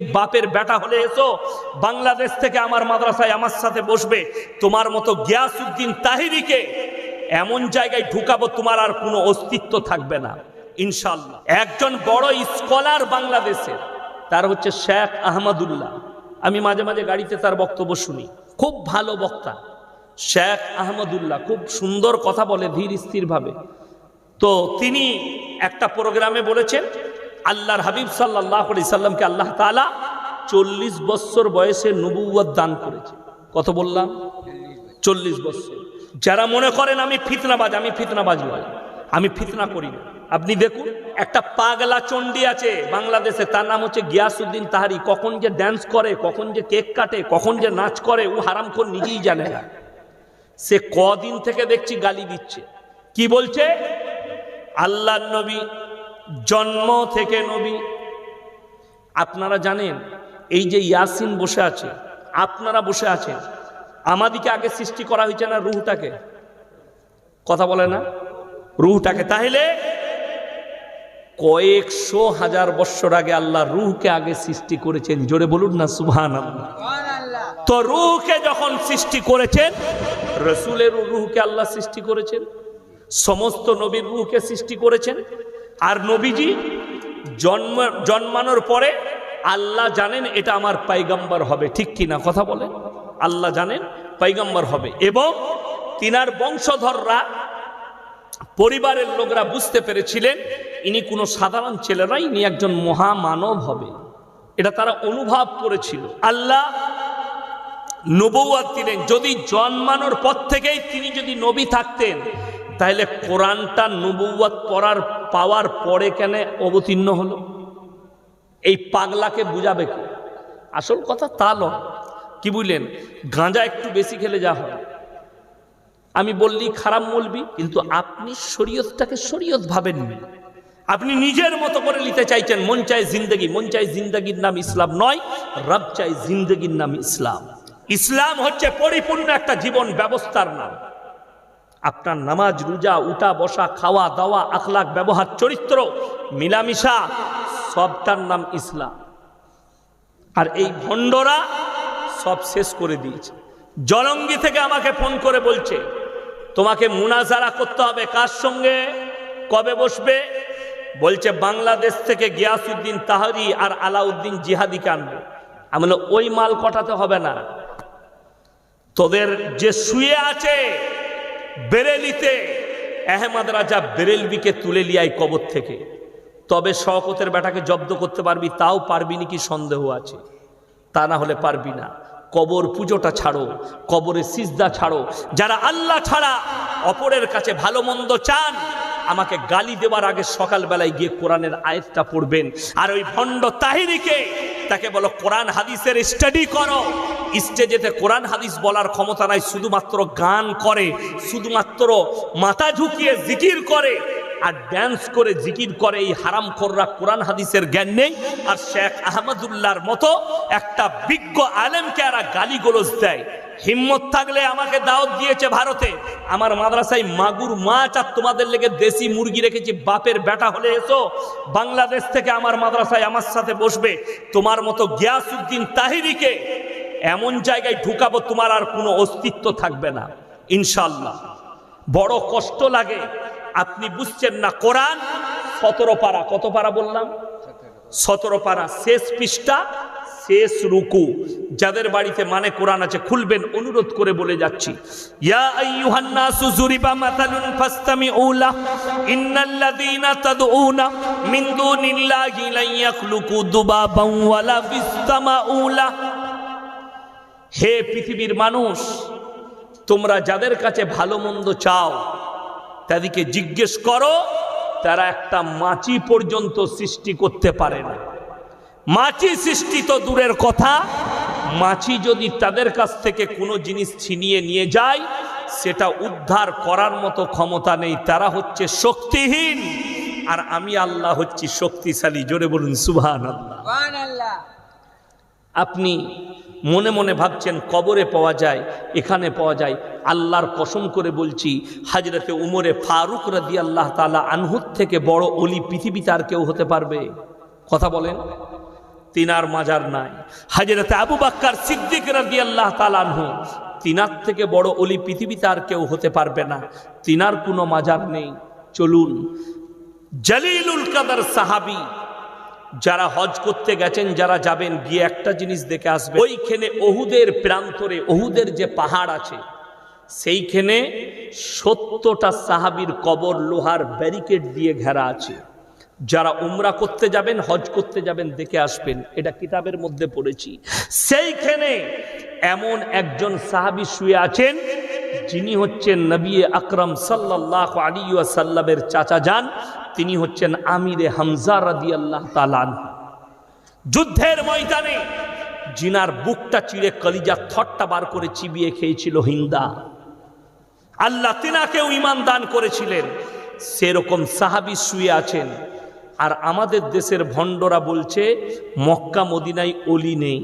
বাপের বেটা হলে এসো, বাংলাদেশ থেকে আমার মাদ্রাসায় আমার সাথে বসবে। তোমার মতো গিয়াসউদ্দিন তাহিরিকে এমন জায়গায় ঢুকাবো, তোমার আর কোনো অস্তিত্ব থাকবে না। ইনশাল্লাহ একজন বড় স্কলার বাংলাদেশের তার হচ্ছে শেখ আহমদুল্লাহ। আমি মাঝে মাঝে গাড়িতে তার বক্তব্য শুনি। খুব ভালো বক্তা। শেখ আহমদুল্লাহ খুব সুন্দর কথা বলে, ধীর স্থিরভাবে। তো তিনি একটা প্রোগ্রামে বলেছেন আল্লাহর হাবিব সাল্লাহ আলি সাল্লামকে আল্লাহ তালা চল্লিশ বৎসর বয়সে নবুয়াদ দান করেছে। কত বললাম? চল্লিশ বৎসর যারা মনে করেন আমি ফিতনাবাজ আমি ফিতনাবাজ নয় আমি ফিতনা করি না। আপনি দেখুন, একটা পাগলা চণ্ডী আছে বাংলাদেশে, তার নাম হচ্ছে গিয়াসুদ্দিন তাহারি। কখন যে ড্যান্স করে, কখন যে কেক কাটে, কখন যে নাচ করে, ও হারামখোর নিজেই জানে না। সে কদিন থেকে দেখছি গালি দিচ্ছে। কি বলছে? আল্লাহ নবী জন্ম থেকে নবী। আপনারা জানেন এই যে ইয়াসিন বসে আছে আপনারা বসে আছেন আমাদিকে আগে সৃষ্টি করা হয়েছে না রুহটাকে? কথা বলে না? রুহটাকে। তাহলে কয়েকশো হাজার বৎসর আগে আল্লাহ রুহকে আগে সৃষ্টি করেছেন। জোরে বলুন না আল্লাহ তো রুহকে যখন সৃষ্টি করেছেন রসুলের রুহকে আল্লাহ সৃষ্টি করেছেন সমস্ত নবীর রুহকে সৃষ্টি করেছেন আর নবীজি জন্ম, জন্মানোর পরে আল্লাহ জানেন এটা আমার পাইগাম্বার হবে, ঠিক কিনা কথা বলেন আল্লাহ জানেন পাইগাম্বার হবে এবং তিনার বংশধররা, পরিবারের লোকরা বুঝতে পেরেছিলেন, ইনি কোনো সাধারণ ছেলে নয়, ইনি একজন মহামানব হবে। এটা তারা অনুভব করেছিল। আল্লাহ নবুয়াত দিলেন, যদি জন্মানোর পর থেকেই তিনি যদি নবী থাকতেন, তাহলে কোরআনটা নবুয়াত পড়ার পাওয়ার পরে কেন অবতীর্ণ হলো? এই পাগলাকে বুঝাবে কি? আসল কথা তা নয়। কি বুঝলেন? গাঁজা একটু বেশি খেলে যা হয়। আমি বললি খারাপ বলবি, কিন্তু আপনি শরীয়তটাকে শরীয়ত ভাবেননি আপনি নিজের মতো করে নিতে চাইছেন, মন চাই জিন্দগি। মন চাই জিন্দগির নাম ইসলাম নয়, রব চাই জিন্দগির নাম ইসলাম। ইসলাম হচ্ছে পরিপূর্ণ একটা জীবন ব্যবস্থার নাম। আপনার নামাজ, রোজা, উঠা, বসা, খাওয়া, দাওয়া, আখলাক, ব্যবহার, চরিত্র, মিলামিশা, সবটার নাম ইসলাম। আর এই ভণ্ডরা সব শেষ করে দিয়েছে। জলঙ্গি থেকে আমাকে ফোন করে বলছে, তোমাকে মুনাজারা করতে হবে কার সঙ্গে? কবে বসবে? বলছে, বাংলাদেশ থেকে গিয়াসুদ্দিন তাহারি আর আলাউদ্দিন জিহাদিকে আনবে। আমি ওই মাল কটাতে হবে না? তোদের যে শুয়ে আছে বেরেলিতে আহমদ রাজা বেরেলবিকে তুলে লিয়াই কবর থেকে। তবে শওকতের বেটাকে জব্দ করতে পারবি, তাও পারবি নাকি সন্দেহ আছে? তা না হলে পারবি না। কবর পুজোটা ছাড়ো, কবরে সিজদা ছাড়ো। যারা আল্লাহ ছাড়া অপরের কাছে ভালো মন্দ চান, আমাকে গালি দেওয়ার আগে সকালবেলায় গিয়ে কোরআনের আয়াতটা পড়বেন। আর ওই ভণ্ড তাহিরিকে তাকে বলো, কোরআন হাদিসের স্টাডি করো। স্টেজেতে কোরআন হাদিস বলার ক্ষমতা নাই, শুধুমাত্র গান করে, শুধুমাত্র মাথা ঝুঁকিয়ে জিকির করে। আর ড্যান্স করে জিকির করে এই হারাম খোররা কোরআন হাদিসের জ্ঞান নেই। আর শেখ আহমদুল্লাহর মতো একটা বিজ্ঞ আলেমকে এরা গালি গোলজ দেয়। হিম্মত থাকলে আমাকে দাওয়াত দিয়েছে ভারতে। আমার মাদ্রাসায় মাগুর মাছ আর তোমাদের লেগে দেশি মুরগি রেখেছি, বাপের বেটা হলে এসো। বাংলাদেশ থেকে আমার মাদ্রাসায় আমার সাথে বসবে। তোমার মতো গিয়াসউদ্দিন তাহিরিকে এমন জায়গায় ঢুকাবো তোমার আর কোনো অস্তিত্ব থাকবে না। ইনশাল্লাহ বড় কষ্ট লাগে। আপনি বুঝছেন না কোরআন? সতেরো পারা। কত পারা বললাম? সতেরো পারা। শেষ পৃষ্ঠা, শেষ রুকু। যাদের বাড়িতে মানে কোরআন আছে, খুলবেন, অনুরোধ করে বলে যাচ্ছি। ইয়া হে পৃথিবীর মানুষ, তোমরা যাদের কাছে ভালো মন্দ চাও তাদেরকে জিজ্ঞেস করো, তারা একটা মাছি পর্যন্ত সৃষ্টি করতে পারে না। মাছি সৃষ্টি তো দূরের কথা। মাছি যদি তাদের কাছ থেকে কোনো জিনিস ছিনিয়ে নিয়ে যায়, সেটা উদ্ধার করার মতো ক্ষমতা নেই। তারা হচ্ছে শক্তিহীন। আর আমি আল্লাহ হচ্ছি শক্তিশালী। জোরে বলুন সুবহান আল্লাহ আপনি মনে মনে ভাবছেন কবরে পাওয়া যায়, এখানে পাওয়া যায়। আল্লাহর কসম করে বলছি, হাজরতে উমরে ফারুক রাদি আল্লাহ তালা আনহুত থেকে বড় অলি পৃথিবীতে আর কেউ হতে পারবে? কথা বলেন। তিনার মাজার নাই। হাজরত আবু বাক্কার সিদ্দিক রাজি আল্লাহ তালা আনহু, তিনার থেকে বড় অলি পৃথিবীতে আর কেউ হতে পারবে না। তিনার কোনো মাজার নেই। চলুন। জলিলুল কাদার সাহাবি যারা হজ করতে গেছেন, যারা যাবেন, গিয়ে একটা জিনিস দেখে আসবে ওইখানে ওহুদের প্রান্তরে, অহুদের যে পাহাড় আছে, সেইখানে সত্যটা সাহাবির কবর, লোহার ব্যারিকেড দিয়ে ঘেরা আছে। যারা উমরা করতে যাবেন, হজ করতে যাবেন, দেখে আসবেন, এটা কিতাবের মধ্যে পড়েছি। সেইখানে এমন একজন সাহাবি শুয়ে আছেন, যিনি হচ্ছেন নবী আকরম সাল্লাহ আলী সাল্লামের চাচা যান। তিনি হচ্ছেন আমিরে হামজা রাদি আল্লাহ তালান যুদ্ধের ময়দানে জিনার বুকটা চিড়ে কলিজা থটটা বার করে চিবিয়ে খেয়েছিল হিন্দা। আল্লাহ তিনাকেও ইমান দান করেছিলেন। সেরকম সাহাবি শুয়ে আছেন। আর আমাদের দেশের ভণ্ডরা বলছে, মক্কা মদিনায় অলি নেই।